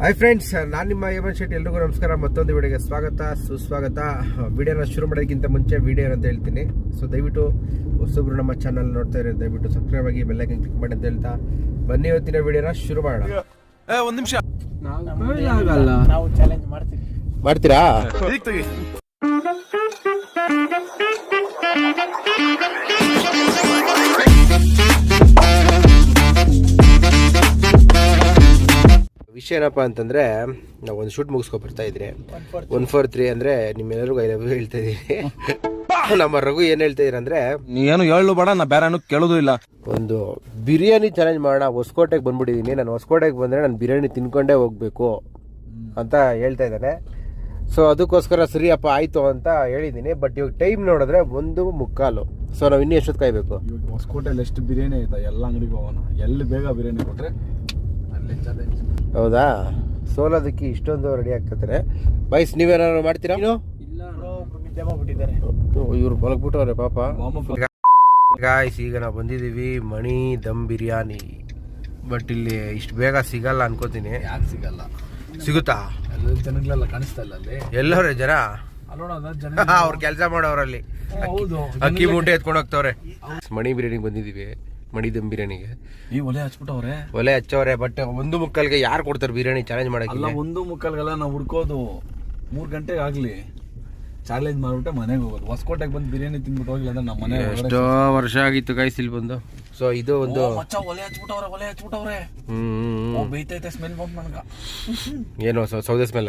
Hi friends ನಾನು ನಿಮ್ಮ ಹೇಮಂತ್ ಶೆಟ್ಟಿ ಎಲ್ರಿಗೂ ನಮಸ್ಕಾರ. ಮತ್ತೊಂದು ವಿಡಿಯೋಗೆ ಸ್ವಾಗತ ಸುಸ್ವಾಗತ. ವಿಡಿಯೋನ ಶುರು ಮಾಡೋದಕ್ಕಿಂತ ಮುಂಚೆ ವಿಡಿಯೋ ಅಂತ ಹೇಳ್ತೀನಿ. ಸೊ ದಯವಿಟ್ಟು ಹೊಸೊಬ್ರು ನಮ್ಮ ಚಾನಲ್ ನೋಡ್ತಾ ಇರೋ ದಯವಿಟ್ಟು ಸಬ್ಸ್ಕ್ರೈಬ್ ಆಗಿ ಬೆಲ್ಲೈಕನ್ ಕ್ಲಿಕ್ ಮಾಡಿ ಅಂತ ಹೇಳ್ತಾ ಬನ್ನಿ ಇವತ್ತಿನ ವಿಡಿಯೋನ ಶುರು ಮಾಡೋಣ. ಒಂದು ನಿಮಿಷ. ನಾವು ಚಾಲೆಂಜ್ ಮಾಡ್ತೀವಿ. ಮಾಡ್ತೀರಾ? ವಿಷಯ ಏನಪ್ಪ ಅಂತಂದ್ರೆ ನಾವು ಒಂದು ಶೂಟ್ ಮುಗಿಸ್ಕೊ ಬರ್ತಾ ಇದ್ರೆ ಒನ್ ಫೋರ್ ತ್ರೀ ಅಂದ್ರೆ ನಿಮ್ಮೆಲ್ಲರಿಗೂ ಐ ಲವ್ ಯು ಹೇಳ್ತಾ ಇದೀನಿ ನಮ್ಮ ರಘು ಏನ್ ಹೇಳ್ತಾ ಇದೀರ ಅಂದ್ರೆ ನೀ ಏನು ಹೇಳು ಬೇಡ ನಾ ಬೇರೆ ಕೇಳೋದು ಇಲ್ಲ. ಒಂದು ಬಿರಿಯಾನಿ ಚಾಲೆಂಜ್ ಮಾಡೋಣ ಹೊಸಕೋಟೆಗೆ ಬಂದ್ಬಿಟ್ಟಿದ್ದೀನಿ ನಾನು ಹೊಸಕೋಟೆಗೆ ಬಂದರೆ ನಾನು ಬಿರಿಯಾನಿ ತಿನ್ಕೊಂಡೇ ಹೋಗ್ಬೇಕು ಅಂತ ಹೇಳ್ತಾ ಇದ್ದಾನೆ. ಸೊ ಅದಕ್ಕೋಸ್ಕರ ಸರಿಯಪ್ಪ ಆಯಿತು ಅಂತ ಹೇಳಿದ್ದೀನಿ. ಬಟ್ ಇವಾಗ ಟೈಮ್ ನೋಡಿದ್ರೆ ಒಂದು ಮುಕ್ಕಾಲು. ಸೊ ನಾವು ಇನ್ನೂ ಎಷ್ಟೊತ್ತು ಕಾಯ್ಬೇಕು? ಹೊಸಕೋಟೆಯಲ್ಲಿ ಎಷ್ಟು ಬಿರಿಯಾನಿ ಐತೆ ಎಲ್ಲ ಅಂಗಡಿಗೆ ಹೋಗೋಣ. ಎಲ್ಲಿ ಬೇಗ ಬಿರಿಯಾನಿ ಕೊಟ್ಟರೆ ಅಲ್ಲಿ ಚಾಲೆಂಜ್ ಹೌದಾ? ಸೋಲೋದಕ್ಕೆ ಇಷ್ಟೊಂದು ರೆಡಿ ಆಗ್ತದೆ ಬೈಸ್ ನೀವೇನಾದ್ರು ಮಾಡ್ತೀರಾ? ಇವ್ರು ಬಲಗ್ಬಿಟ್ಟವ್ರೆ ಪಾಪ. ಗಾಯ್ಸ್ ಈಗ ನಾವು ಬಂದಿದ್ದೀವಿ ಮಣಿ ದಮ್ ಬಿರಿಯಾನಿ. ಬಟ್ ಇಲ್ಲಿ ಇಷ್ಟು ಬೇಗ ಸಿಗಲ್ಲ ಅನ್ಕೋತೀನಿ. ಯಾಕೆ ಸಿಗಲ್ಲ? ಸಿಗುತ್ತಾ? ಜನಗಳೆಲ್ಲ ಕಾಣಿಸ್ತಾ ಇಲ್ಲ ಅಲ್ಲಿ. ಎಲ್ಲವ್ರೆ ಜನ? ಅವ್ರು ಜನ ಅವ್ರ ಕೆಲಸ ಮಾಡೋರಲ್ಲಿ. ಹೌದು ಅಕ್ಕಿ ಮೂಟೆ ಎತ್ಕೊಂಡು ಹೋಗ್ತವ್ರೆ. ಮಣಿ ಬಿರಿಯಾನಿಗೆ ಬಂದಿದೀವಿ ಮಣಿ ದಮ್ ಬಿರಿಯಾನಿಗೆ. ಈ ಒಲೆ ಹಚ್ಬಿಟ್ಟವ್ರೆ. ಒಲೆ ಹಚ್ಚವ್ರೆ ಬಟ್ ಒಂದು ಮುಕ್ಕಲ್ಗೆ ಯಾರು ಕೊಡ್ತಾರೆ ಬಿರಿಯಾನಿ ಚಾಲೆಂಜ್ ಅಲ್ಲ ಮಾಡಕ್ಕೆ ಒಂದು ಮುಕ್ಕಾಲ್ಗೆಲ್ಲ ನಾವು ಹುಡ್ಕೋದು. ಮೂರು ಗಂಟೆಗೆ ಆಗಲಿ. ಚಾಲೆಂಜ್ ಮಾಡ್ಬಿಟ್ಟೆ ಮನೆಗೆ ಹೋಗೋದು. ಹೊಸಕೋಟೆಗೆ ಬಂದು ಬಿರಿಯಾನಿ ತಿನ್ಬಿಟ್ಟು ಹೋಗಿಲ್ಲ ಅಂದ್ರೆ ನಮ್ಮ ಮನೆ ಎಷ್ಟೋ ವರ್ಷ ಆಗಿತ್ತು ಗೈಸ್ ಇಲ್ಲಿ ಬಂದು. ಸೊ ಇದು ಒಂದು ಮಚ್ಚ ಒಲೆ ಹಚ್ಬಿಟ್ಟವ್ರೆ ಒಲೆ ಹಚ್ಬಿಟ್ಟವ್ರೆ. ಹ್ಮ್ ಓ ಬೈತೈತೆ ಸ್ಮೆಲ್ ಬಂತು ನನಗೆ. ಏನು ಸೌ- ಸೌದೆ ಸ್ಮೆಲ್ಲ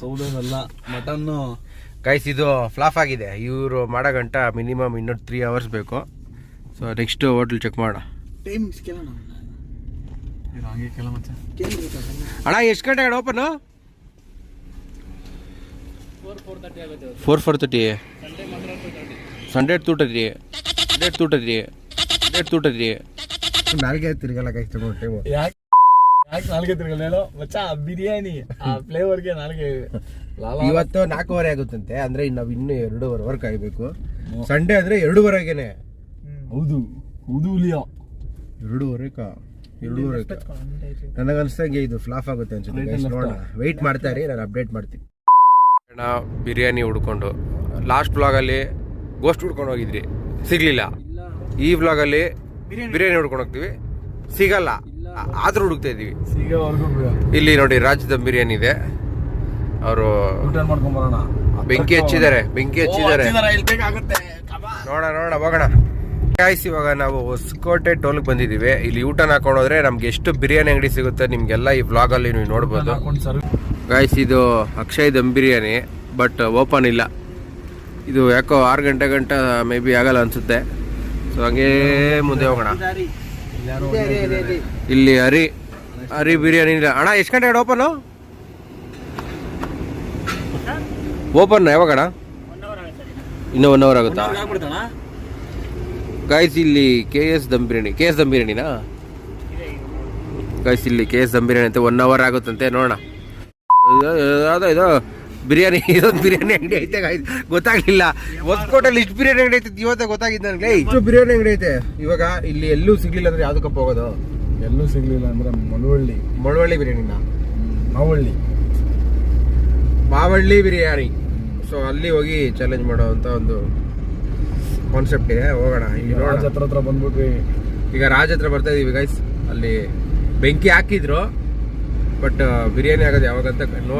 ಸೌದೆನಲ್ಲ ಮಟನ್ನು ಗೈಸ್ ಇದು ಫ್ಲಾಫ್ ಆಗಿದೆ. ಇವರು ಮಾಡೋ ಗಂಟ ಮಿನಿಮಮ್ ಇನ್ನೊಂದು ತ್ರೀ ಅವರ್ಸ್ ಬೇಕು. ಸೊ ನೆಕ್ಸ್ಟ್ ಹೋಟ್ಲ್ ಚೆಕ್ ಮಾಡೋಣ ಟೈಮಿಂಗ್ಸ್ ಕೇಳೋಣ ಅಣ್ಣ ಎಷ್ಟು ಗಂಟೆ open four four thirty Sunday two thirty Sunday two thirty Sunday two thirty ನಾಲ್ಗೆ ತಿರ್ಗಲ್ಲ ಗೈಸ್ ತಗೊಂಡು ಟೈಮು ಯಾಕೆ ಯಾಕೆ ನಾಲ್ಗೆ ತಿರ್ಗಲ್ಲ ಹೇಳೋ? ಮಚ್ಚ ಆ ಬಿರಿಯಾನಿ ಆ ಫ್ಲೇವರ್ಗೆ ನಾಲ್ಗೆ ಇವತ್ತು ನಾಲ್ಕೂವರೆ ಆಗುತ್ತಂತೆ ಅಂದ್ರೆ ನಾವು ಇನ್ನೂ ಎರಡೂವರೆ ವರ್ಕ್ ಆಗಬೇಕು. ಸಂಡೇ ಅಂದ್ರೆ ಎರಡೂವರೆಗೆನೆ. ಹೌದು ಹೌದು ಲಿಯೋ. ಎರಡೂವರೆ ಕಾ ಎರಡೂವರೆ ನನಗೆ ಅನ್ಸ್ದಂಗೆ ಇದು ಫ್ಲಾಫ್ ಆಗುತ್ತೆ ಅನ್ಸುತ್ತೆ guys. ನೋಡೋಣ. ವೆಯ್ಟ್ ಮಾಡ್ತಾ ಇರಿ ನಾನು ಅಪ್ಡೇಟ್ ಮಾಡ್ತೀನಿ. ಬಿರಿಯಾನಿ ಹುಡ್ಕೊಂಡು ಲಾಸ್ಟ್ ವ್ಲಾಗಲ್ಲಿ ಗೋಸ್ಟ್ ಹುಡ್ಕೊಂಡು ಹೋಗಿದ್ರಿ. ಸಿಗ್ಲಿಲ್ಲ. ಈ ವ್ಲಾಗಲ್ಲಿ ಬಿರಿಯಾನಿ. ಹುಡ್ಕೊಂಡು ಹೋಗ್ತೀವಿ. ಸಿಗಲ್ಲ. ಆ- ಆದ್ರೂ ಹುಡುಕ್ತಾ ಇದೀವಿ. ಸಿಗೋವರೆಗೂ ಇಲ್ಲಿ ನೋಡಿ ರಾಜ್ಯದ ದಮ್ ಬಿರಿಯಾನಿ ಇದೆ. ಅವರು ಮಾಡ್ಕೊಂಡ್ ಬರೋಣ? ಬೆಂಕಿ ಹಚ್ಚಿದ್ದಾರೆ ಬೆಂಕಿ ಹಚ್ಚಿದ್ದಾರೆ. ನೋಡೋಣ ನೋಡೋಣ ಹೋಗೋಣ. ಗಾಯ್ಸ್ ಇವಾಗ ನಾವು ಹೊಸಕೋಟೆ ಟೋಲ್ಗೆ ಬಂದಿದ್ದೀವಿ. ಇಲ್ಲಿ ಊಟನ ಹಾಕೊಂಡೋದ್ರೆ ನಮ್ಗೆ ಎಷ್ಟು ಬಿರಿಯಾನಿ ಅಂಗಡಿ ಸಿಗುತ್ತೆ ನಿಮ್ಗೆಲ್ಲ ಈ ವ್ಲಾಗ್ ಅಲ್ಲಿ ನೀವು ನೋಡ್ಬೋದು. ಗಾಯ್ಸ್ ಇದು ಅಕ್ಷಯ್ ದಮ್ ಬಿರಿಯಾನಿ ಬಟ್ ಓಪನ್ ಇಲ್ಲ. ಇದು ಯಾಕೋ ಆರು ಗಂಟೆ ಗಂಟ ಮೇ ಬಿ ಆಗಲ್ಲ ಅನ್ಸುತ್ತೆ. ಸೊ ಹಂಗೇ ಮುಂದೆ ಹೋಗೋಣ. ಇಲ್ಲಿ ಹರಿ ಹರಿ ಬಿರಿಯಾನಿ ಇಲ್ಲ. ಅಣ್ಣ ಎಷ್ಟು ಗಂಟೆ ಓಪನು ಓಪನ್ ಯಾವಾಗಣ ಇನ್ನೂ ಒನ್ ಅವರ್ ಆಗುತ್ತಾ? ಗಾಯ್ಸ್ ಇಲ್ಲಿ K S dum biryani K S dum ಬಿರಿಯಾನಿನಾ guys ಇಲ್ಲಿ ಕೆ ಎಸ್ ದಮ್ ಬಿರಿಯಾನಿ ಅಂತ ಒನ್ ಅವರ್ ಆಗುತ್ತಂತೆ ನೋಡೋಣ. ಯಾವ್ದೋ ಇದು ಬಿರಿಯಾನಿ ಇದೊಂದು ಬಿರಿಯಾನಿ ಅಂಗಡಿ ಐತೆ ಗಾಯ್ಸ್ ಗೊತ್ತಾಗ್ಲಿಲ್ಲ. ಹೊಸಕೋಟೆಲ್ಲಿ ಇಷ್ಟು ಬಿರಿಯಾನಿ ಅಂಗಡಿ ಐತೆ ಇವತ್ತೇ ಗೊತ್ತಾಗಿದ್ದು ನನಗೆ. ಇಷ್ಟು ಬಿರಿಯಾನಿ ಅಂಗಡಿ ಐತೆ. ಇವಾಗ ಇಲ್ಲಿ ಎಲ್ಲೂ ಸಿಗ್ಲಿಲ್ಲ ಅಂದ್ರೆ ಯಾವ್ದಕ್ಕಪ್ಪ ಹೋಗೋದು? ಎಲ್ಲೂ ಸಿಗ್ಲಿಲ್ಲ ಅಂದ್ರೆ ಮಳವಳ್ಳಿ. ಮಳವಳ್ಳಿ ಬಿರಿಯಾನಿನ? ಮಾವಳ್ಳಿ. ಮಾವಳ್ಳಿ ಬಿರಿಯಾನಿ. ಸೊ ಅಲ್ಲಿ ಹೋಗಿ ಚಾಲೆಂಜ್ ಮಾಡೋ ಅಂತ ಒಂದು ಕಾನ್ಸೆಪ್ಟ್ ಇದೆ ಹೋಗೋಣ. ಈಗ ರಾಜ್ ಹತ್ರ ಹತ್ರ ಬಂದ್ಬಿಟ್ವಿ. ಈಗ ರಾಜ್ ಹತ್ರ ಬರ್ತಾ ಇದೀವಿ ಗೈಸ್ ಅಲ್ಲಿ ಬೆಂಕಿ ಹಾಕಿದ್ರು ಬಟ್ ಬಿರಿಯಾನಿ ಆಗೋದು ಯಾವಾಗಂತ ನೋ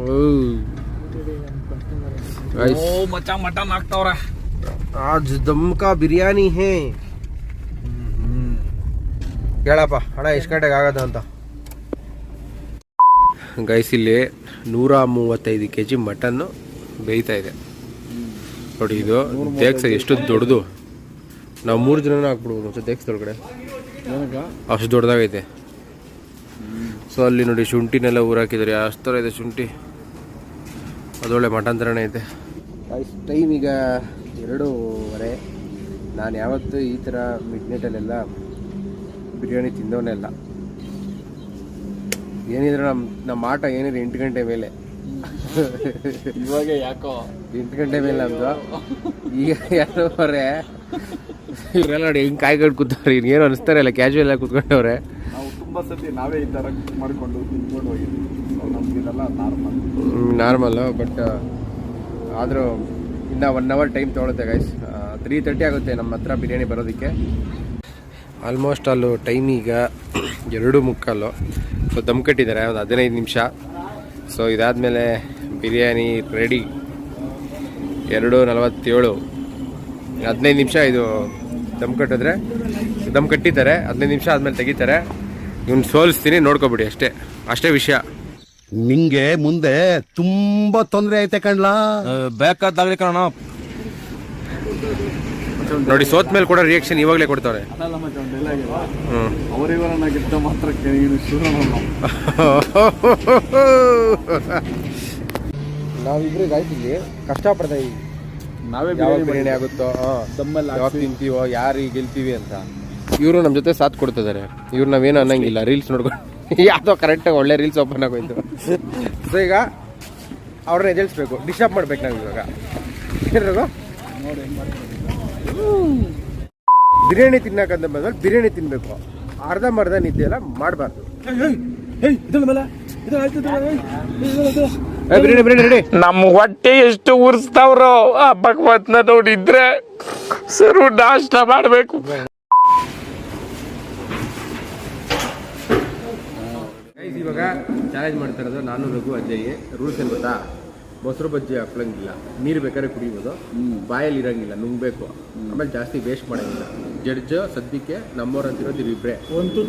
ಓ. ಮಚ್ಚ ಮಟನ್ ಹಾಕ್ತಾವ್ರ. ಆ ದಮ್ ಕಾ ಬಿರಿಯಾನಿ ಹೇ. ಕೇಳಪ್ಪ ಅಣ್ಣ ಎಷ್ಟು ಗಂಟೆಗೆ ಆಗದ ಅಂತ? ಗೈಸ್ ಇಲ್ಲಿ ನೂರ ಮೂವತ್ತೈದು ಕೆ ಜಿ ಮಟನ್ನು ಬೇಯ್ತಾ ಇದೆ. ನೋಡಿ ಇದು ದೇಕ್ಸ ಎಷ್ಟು ದೊಡ್ಡದು. ನಾವು ಮೂರು ಜನನ ಹಾಕ್ಬಿಡ್ಬೋದು ಮತ್ತೆ ದೇಕ್ಸದೊಳಗಡೆ ಅಷ್ಟು ದೊಡ್ಡದಾಗೈತೆ. ಸೊ ಅಲ್ಲಿ ನೋಡಿ ಶುಂಠಿನೆಲ್ಲ ಊರಾಕಿದ್ದಾರೆ. ಅಷ್ಟು ಥರ ಇದೆ ಶುಂಠಿ. ಅದೊಳ್ಳೆ ಮಟನ್ ಥರನೇ ಐತೆ. ಟೈಮ್ ಈಗ ಎರಡೂವರೆ. ನಾನು ಯಾವತ್ತೂ ಈ ಥರ ಮಿಡ್ ನೈಟಲ್ಲೆಲ್ಲ ಬಿರಿಯಾನಿ ತಿಂದವನೇ ಅಲ್ಲ. ಏನಿದ್ರೆ ನಮ್ಮ ನಮ್ಮ ಆಟ ಏನಿದ್ರೆ ಎಂಟು ಗಂಟೆ ಮೇಲೆ. ಇವಾಗ ಯಾಕೋ? ಎಂಟು ಗಂಟೆ ಮೇಲೆ ನಮ್ದು. ಈಗ ಯಾರವ್ರೆ ಇವರೆಲ್ಲ ನೋಡಿ ಹಿಂಗೆ ಕಾಯ್ಕೊಂಡು ಕೂತವ್ರೆ ಏನು ಅನಿಸ್ತಾರೆ ಇಲ್ಲ ಕ್ಯಾಶುವಲ್ ಆಗಿ ಕೂತ್ಕೊಂಡವ್ರೆ. ನಾವು ತುಂಬಾ ಸತಿ ನಾವೇ ಈ ಥರ ಮಾಡ್ಕೊಂಡು ತಿನ್ಕೊಂಡು ಹೋಗಿದ್ವಿ. ಸೊ ನಮ್ಗೆ ಇದೆಲ್ಲ ನಾರ್ಮಲ್ ನಾರ್ಮಲ್ಲು ಬಟ್ ಆದರೂ ಇನ್ನು ಒನ್ ಅವರ್ ಟೈಮ್ ತೊಗೊಳುತ್ತೆ ಗೈಸ್ ತ್ರೀ ತರ್ಟಿ ಆಗುತ್ತೆ ನಮ್ಮ ಹತ್ರ ಬಿರಿಯಾನಿ ಬರೋದಕ್ಕೆ. ಆಲ್ಮೋಸ್ಟ್ ಅಲ್ಲೂ ಟೈಮ್ ಈಗ ಎರಡು ಮುಕ್ಕಾಲು. ಸೊ ದಮ್ ಕಟ್ಟಿದ್ದಾರೆ ಒಂದು ಹದಿನೈದು ನಿಮಿಷ. ಸೊ ಇದಾದಮೇಲೆ ಬಿರಿಯಾನಿ ರೆಡಿ ಎರಡು ನಲವತ್ತೇಳು. ಹದಿನೈದು ನಿಮಿಷ ಇದು ದಮ್ ಕಟ್ಟಿದ್ರೆ. ದಮ್ ಕಟ್ಟಿದ್ದಾರೆ ಹದಿನೈದು ನಿಮಿಷ ಆದಮೇಲೆ ತೆಗಿತಾರೆ. ಇವ್ನು ಸೋಲಿಸ್ತೀನಿ ನೋಡ್ಕೊಬಿಡಿ ಅಷ್ಟೇ. ಅಷ್ಟೇ ವಿಷಯ. ನಿಮಗೆ ಮುಂದೆ ತುಂಬಾ ತೊಂದರೆ ಐತೆ ಕಣ್ಲಾ. ಬೇಕಾದಾಗಲಿ ಕಣ ನೋಡಿ ಸೋತ್ ಮೇಲೆ ಕೂಡ ರಿಯಾಕ್ಷನ್ ಇವಾಗಲೇ ಕೊಡ್ತಾರೆ. ಅವರಿವರನ್ನ ಗೆದ್ದ ಮಾತ್ರಕ್ಕೆ ನೀನು ನಾವಿಬ್ರು ಇಲ್ಲಿ ಕಷ್ಟಪಡ್ತಾ ಇದ್ದೀವಿ ನಾವೇ ಯಾವಾಗ ಬಿರಿಯಾನಿ ಆಗುತ್ತೋ ದಮ್ಮಲ್ಲಿ ಯಾವಾಗ ತಿಂತೀವೋ ಯಾರು ಗೆಲ್ತೀವಿ ಅಂತ. ಇವರು ನಮ್ಮ ಜೊತೆ ಸಾಥ್ ಕೊಡ್ತಿದ್ದಾರೆ. ಇವ್ರು ನಾವೇನು ಅನ್ನಂಗಿಲ್ಲ. ರೀಲ್ಸ್ ನೋಡ್ಕೊಂಡು ಯಾವುದೋ ಕರೆಕ್ಟಾಗಿ ಒಳ್ಳೆ ರೀಲ್ಸ್ ಓಪನ್ ಆಗೋಯ್ತು. ಸೊ ಈಗ ಅವ್ರನ್ನ ಡಿಶ್ ಡಿಸ್ಟರ್ಬ್ ಮಾಡ್ಬೇಕು ನಾವು ಇವಾಗ ಏನ್ರಾಗು? ಬಿರಿಯಾನಿ ತಿನ್ನಕಂತ ಬಂದ್ಮೇಲೆ ಬಿರಿಯಾನಿ ತಿನ್ಬೇಕು. ಅರ್ಧ ಮರ್ಧ ನಿದ್ದೆ ಎಲ್ಲ ಮಾಡಬಾರ್ದು. ನಮ್ ಬಿರಿಯಾನಿ ರೆಡಿ ನಮ್ಮ ಹೊಟ್ಟೆ ಎಷ್ಟು ಉರ್ಸ್ತಾವ್ರೋ ಆ ಭಗವತ್ನ ನೋಡಿದ್ರೆ ಸರು ನಾಷ್ಟ ಮಾಡಬೇಕು. ಇವಾಗ ಚಾಲೆಂಜ್ ಮಾಡ್ತಾ ಇರೋದು ನಾನು ರಘು ಅಜ್ಜಯ್ಯ ರೂಲ್ಸ್ ಏನು ಗೊತ್ತಾ? ಮೊಸರು ಬಜ್ಜಿ ಹಾಕ್ಲಂಗಿಲ್ಲ. ನೀರು ಬೇಕಾದ್ರೆ ಕುಡಿಬೋದು. ಬಾಯಲ್ಲಿ ಇರಂಗಿಲ್ಲ ನುಂಗ್ಬೇಕು. ಆಮೇಲೆ ಜಾಸ್ತಿ ವೇಸ್ಟ್ ಮಾಡೋಂಗಿಲ್ಲ. ಜಡ್ಜ್ ಸದ್ಯಕ್ಕೆ ನಮ್ಮವ್ರು ಅಂತಿರೋದು ಇವ್ರಿಬ್ರೆ. ಒಂದು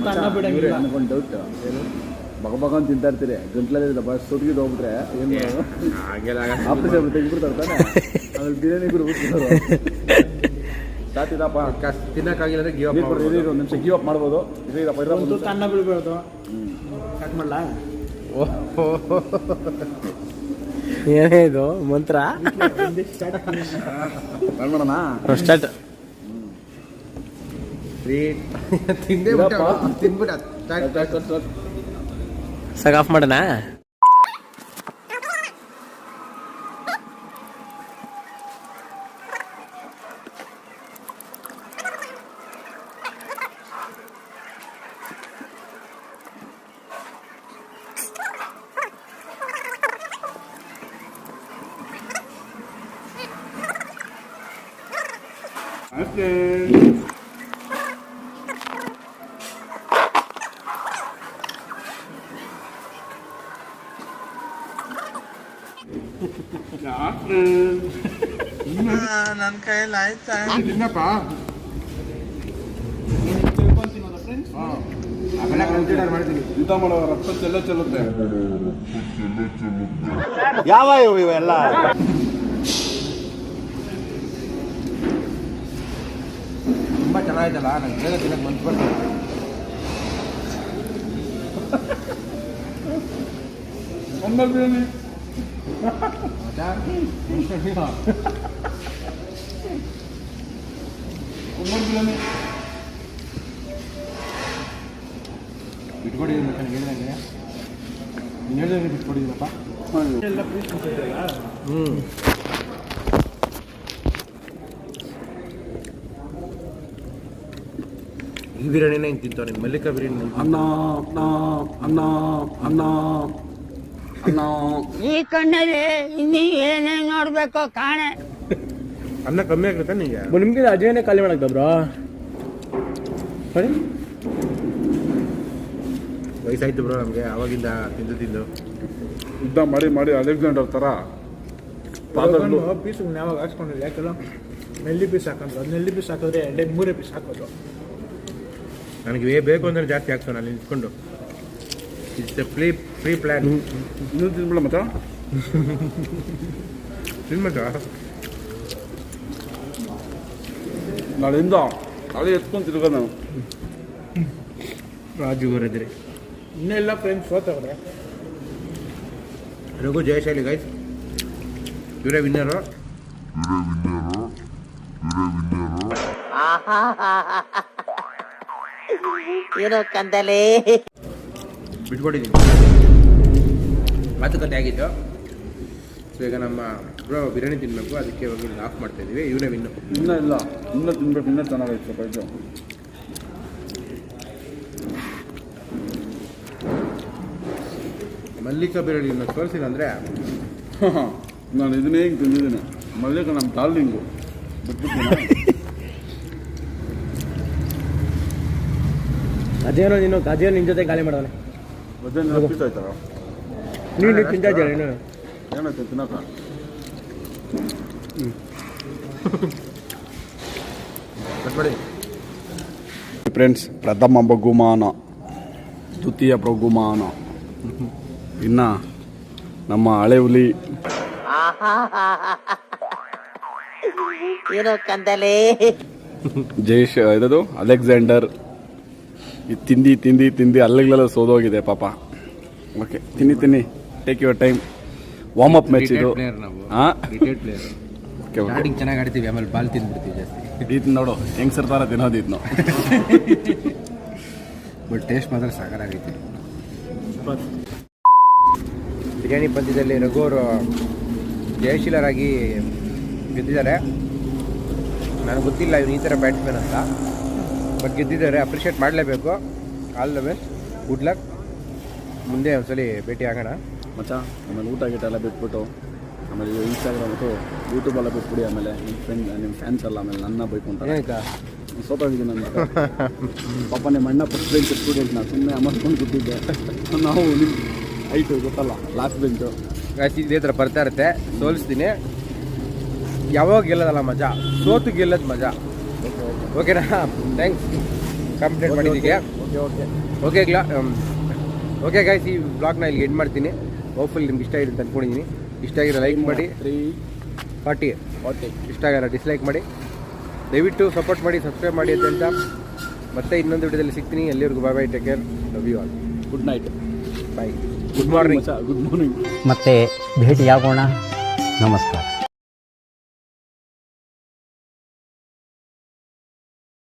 ಒಂದು ಡೌಟ್ ಏನು? ಬಗ ಬಗ ಅಂತ ತಿಂತಾ ಇರ್ತೀರಿ. ಗಂಟ್ಲಲ್ಲಿ ಬಸ್ ಸುಟ್ಗಿದ್ ಹೋಗ್ಬಿಟ್ರೆ ಏನು ಹಾಗೆಲ್ಲ ಆಫೀಸ್ ತೆಗಿಬಿಡ್ತಾರೆ ತಾನೆ. ಆಮೇಲೆ ಬಿರಿಯಾನಿ ಕೂಡ ಬಿಡ್ತಾರೆ ಸಾತಿದಪ್ಪ ತಿನ್ನಕ್ಕಾಗಿಲ್ಲ ಅಂದ್ರೆ ಗಿವ್ ಇರಿ, ಒಂದು ನಿಮಿಷ ಗಿವ್ ಅಪ್ ಮಾಡ್ಬೋದು. ಇರಿ ಇದಪ್ಪ ಇರಪ್ಪ ಕಟ್ ತುತ್ತು ಅನ್ನ ಬಿಡ್ಬಾರ್ದು ಇದು ಮಂತ್ರ? ಸ್ಟಾರ್ಟ್. ತಿನ್ಬಿಟ್ಟು ಆಫ್ ಮಾಡೋಣ? ಊಟ ಮಾಡೋ ರಕ್ತ ಚೆಲ್ಲ ಚೆಲ್ಲುತ್ತೆ ಯಾವ ಇವೆಲ್ಲ? ತುಂಬಾ ಚೆನ್ನಾಗಿತ್ತಲ್ಲ ನಂಗೆ ಬೇಗ ತಿನ್ನಕ್ಕೆ ಮನ್ಸು ಬರ್ತದೆ ಒಂಬಲ್ ಬಿರಿಯಾನಿ ಒಂಬಲ್ ಬಿರಿಯಾನಿ ಬಿಟ್ಕೊಡಿದ್ದೀನಿ ಮತ್ತೆ ನನಗೆ ಹೇಳ್ದಂಗೆ ನೀನು ಹೇಳ್ದಂಗೆ ಬಿಟ್ಕೊಡಿದ್ದೀನಪ್ಪ ಹ್ಞೂ ಈ ಬಿರಿಯಾನಿನೇ ಹಿಂಗೆ ತಿಂತಾವ ನಿಮ್ಮ ಮಲ್ಲಿಕಾ ಬಿರಿಯಾನಿ ಅನ್ನ ಅನ್ನ ಅನ್ನ ಅನ್ನ ಅನ್ನ ಈ ಕಣ್ಣಲ್ಲಿ ಇನ್ನೀ ಏನೇನು ನೋಡ್ಬೇಕು ಕಾಣೆ. ಅನ್ನ ಕಮ್ಮಿ ಆಗುತ್ತೆ ನಿಮಗೆ ನಿಮ್ಗೆ ಅಜಯನೇ ಖಾಲಿ ಮಾಡಕ್ ಬ್ರೋ ವಯಸ್ಸಾಯ್ತು ಬ್ರೋ ನಮಗೆ ಅವಾಗಿಂದ ತಿಂದು ತಿಂದು. ಯುದ್ಧ ಮಾಡಿ ಮಾಡಿ ಅಲೆಕ್ಸಾಂಡರ್ ಥರ ಪೀಸ್ ಯಾವಾಗ ಹಾಕ್ಸ್ಕೊಂಡಿಲ್ಲ ಯಾಕಲ್ಲ? ನೆಲ್ಲಿ ಪೀಸ್ ಹಾಕೋದು ಅದು ನೆಲ್ಲಿ ಪೀಸ್ ಹಾಕಿದ್ರೆ ಎರಡೇ ಮೂರೇ ಪೀಸ್ ಹಾಕೋದು ನನಗೆ ವೇ ಬೇಕು ಅಂದರೆ ಜಾಸ್ತಿ ಹಾಕ್ಸೋಣ ಅಲ್ಲಿ ನಿಂತ್ಕೊಂಡು. It's a free free plan ಇನ್ನೂ ತಿನ್ಬಿಡ ಮತ್ತ? ತಿನ್ಬೇಕ? ನಾಳೆಯಿಂದ ನಾಳೆ ಎತ್ಕೊಂಡು ತಿರ್ಗ ನಾವು ರಾಜು ಬರದ್ರಿ ಇನ್ನೆಲ್ಲ ಫ್ರೆಂಡ್ಸ್ ಸೋತವ್ರೆ ರಘು ಜಯಶಾಲಿ ಗೈಸ್ ಇವರೇ ವಿನ್ನರು ಇರೋ ಕಂದಲೇ. ಬಿಟ್ಕೊಟ್ಟಿದ್ದೀನಿ. ಮಾತುಕತೆ ಆಗಿತ್ತು ಸೊ ಈಗ ನಮ್ಮ ಬ್ರೋ ಬಿರಿಯಾನಿ ತಿನ್ನಬೇಕು ಅದಕ್ಕೆ ಇವಾಗ ಇಲ್ಲಿ ಆಫ್ ಮಾಡ್ತಾ ಇದೀವಿ ಇವನೇ ವಿನ್ನು ಇನ್ನೂ ಇಲ್ಲ. ಇನ್ನೂ ತಿನ್ಬೇಕು. ಇನ್ನೂ ಚೆನ್ನಾಗೈತೆ ಸ್ವಲ್ಪ ಇದು. ಮಲ್ಲಿಕ ಬಿರಿಯಾನಿ ಇನ್ನು ತೋರಿಸಿಲ್ಲ ಅಂದರೆ? ನಾನು ಇದನ್ನೇ ಹಿಂಗೆ ತಿಂದಿದ್ದೀನಿ. ಮಲ್ಲಿಕ ನಮ್ಮ ಡಾರ್ಲಿಂಗು ಬಿಟ್ಬಿಟ್ಟು ಅದೇನೋ ನೀನು ಅದೇನೋ ನಿನ್ನ ಜೊತೆ ಗಾಳಿ ಮಾಡೋಣ ಮಧ್ಯಾಹ್ನ ಪೀಸ್ ಆಯ್ತಾರ ನೀನು ತಿಂತಾ ನೀನು? ಏನಾಯ್ತು ತಿನ್ನಕ ಕಟ್ ಮಾಡಿ. ಫ್ರೆಂಡ್ಸ್ ಪ್ರಥಮ ಬಹುಮಾನ ದ್ವಿತೀಯ ಬಹುಮಾನ. ಇನ್ನ ನಮ್ಮ ಹಳೆ ಹುಲಿ ಏನೋ ಕಂದಲೇ. ಜೈಶ್ ಇದದು ಅಲೆಕ್ಸಾಂಡರ್. ಇದು ತಿಂದು ತಿಂದು ತಿಂದು ಅಲ್ಲಿಗಳೆಲ್ಲ ಸೋದೋಗಿದೆ ಪಾಪ. ಓಕೆ ತಿನ್ನಿ ತಿನ್ನಿ. Take your time warm up match ಇದು. ಹಾಂ? ಓಕೆ ಓಕೆ ಚೆನ್ನಾಗಿ ಆಡ್ತೀವಿ ಆಮೇಲೆ ಬಾಲ್ ತಿಂದ್ಬಿಡ್ತೀವಿ ಜಾಸ್ತಿ. ಇದು ನೋಡು ಹೆಂಗ್ಸರ್ ಥರ ತಿನ್ನೋದು ಇದನ್ನು ಬಟ್ ಟೇಸ್ಟ್ ಮಾತ್ರ ಸಾಕಾಗೈತಿ ಬಿರಿಯಾನಿ ಪಂದ್ಯದಲ್ಲಿ ರಘು ಅವರು ಜಯಶೀಲರಾಗಿ ಗೆದ್ದಿದ್ದಾರೆ. ನನಗೆ ಗೊತ್ತಿಲ್ಲ ಇವ್ರು ಈ ಥರ ಬ್ಯಾಟ್ಸ್ಮನ್ ಅಂತ. ಬಟ್ ಗೆದ್ದಿದ್ದಾರೆ ಅಪ್ರಿಷಿಯೇಟ್ ಮಾಡಲೇಬೇಕು. All the best good luck ಮುಂದೆ ಒಂದ್ಸಲಿ ಭೇಟಿ ಆಗೋಣ. ಮಚ್ಚ ಆಮೇಲೆ ಊಟ ಗೀಟ ಎಲ್ಲ ಬಿಟ್ಬಿಟ್ಟು ಆಮೇಲೆ ಇನ್ಸ್ಟಾಗ್ರಾಮ್ ಮತ್ತು ಯೂಟ್ಯೂಬ್ ಎಲ್ಲ ಬಿಟ್ಬಿಡಿ ಆಮೇಲೆ ನಿಮ್ಮ ಫ್ರೆಂಡ್ ನಿಮ್ಮ ಫ್ಯಾನ್ಸ್ ಎಲ್ಲ ಆಮೇಲೆ ನನ್ನ ಬೈಕೊಂತಾರೆ ಏನಕ್ಕ ಸೋತಾಗಿದ್ದೀನಿ ನನ್ನ ಪಾಪ ನಿಮ್ಮ ಅಣ್ಣ ಫಸ್ಟ್ ಬೆಂಚ್ ಸ್ಟೂಡೆಂಟ್ ನಾನು ಸುಮ್ಮನೆ ಅಮರ್ಸ್ಕೊಂಡು ಕೂತಿದ್ದೆ. ನಾವು ನಿಮ್ಮ ಆಯಿತು ಗೊತ್ತಲ್ಲ ಲಾಸ್ಟ್ ಬೆಂಚು ಇದೇ ಥರ ಬರ್ತಾ ಇರುತ್ತೆ. ಸೋಲಿಸ್ತೀನಿ. ಯಾವಾಗ ಗೆಲ್ಲೋದಲ್ಲ ಮಜಾ? ಸೋತು ಗೆಲ್ಲೋದು ಮಜಾ? ಓಕೆನಾ ಥ್ಯಾಂಕ್ಸ್ ಕಂಪ್ಲೀಟ್ ಮಾಡಿದ್ದಕ್ಕೆ ಓಕೆ ಓಕೆ ಓಕೆ ಗ್ಲಾ ಓಕೆ ಗಾಯ್ಸ್ ಈ ಬ್ಲಾಗ್ನ ಇಲ್ಲಿ ಎಂಡ್ ಮಾಡ್ತೀನಿ. ಹೋಪ್ಫುಲ್ ನಿಮ್ಗೆ ಇಷ್ಟ ಆಗಿದೆ ಅಂತ ಅಂದ್ಕೊಂಡಿದ್ದೀನಿ ಇಷ್ಟ ಆಗಿರೋ ಲೈಕ್ ಮಾಡಿ. ತ್ರೀ ಫಾರ್ಟಿ ಫಾರ್ಟಿ ಇಷ್ಟ ಆಗಿರೋ ಡಿಸ್ಲೈಕ್ ಮಾಡಿ. ದಯವಿಟ್ಟು ಸಪೋರ್ಟ್ ಮಾಡಿ ಸಬ್ಸ್ಕ್ರೈಬ್ ಮಾಡಿ ಅಂತ ಮತ್ತೆ ಇನ್ನೊಂದು ವಿಡಿಯೋದಲ್ಲಿ ಸಿಗ್ತೀನಿ. ಎಲ್ಲರಿಗೂ bye bye take care love you all good night bye good morning good morning ಮತ್ತೆ ಭೇಟಿಯಾಗೋಣ. ನಮಸ್ಕಾರ.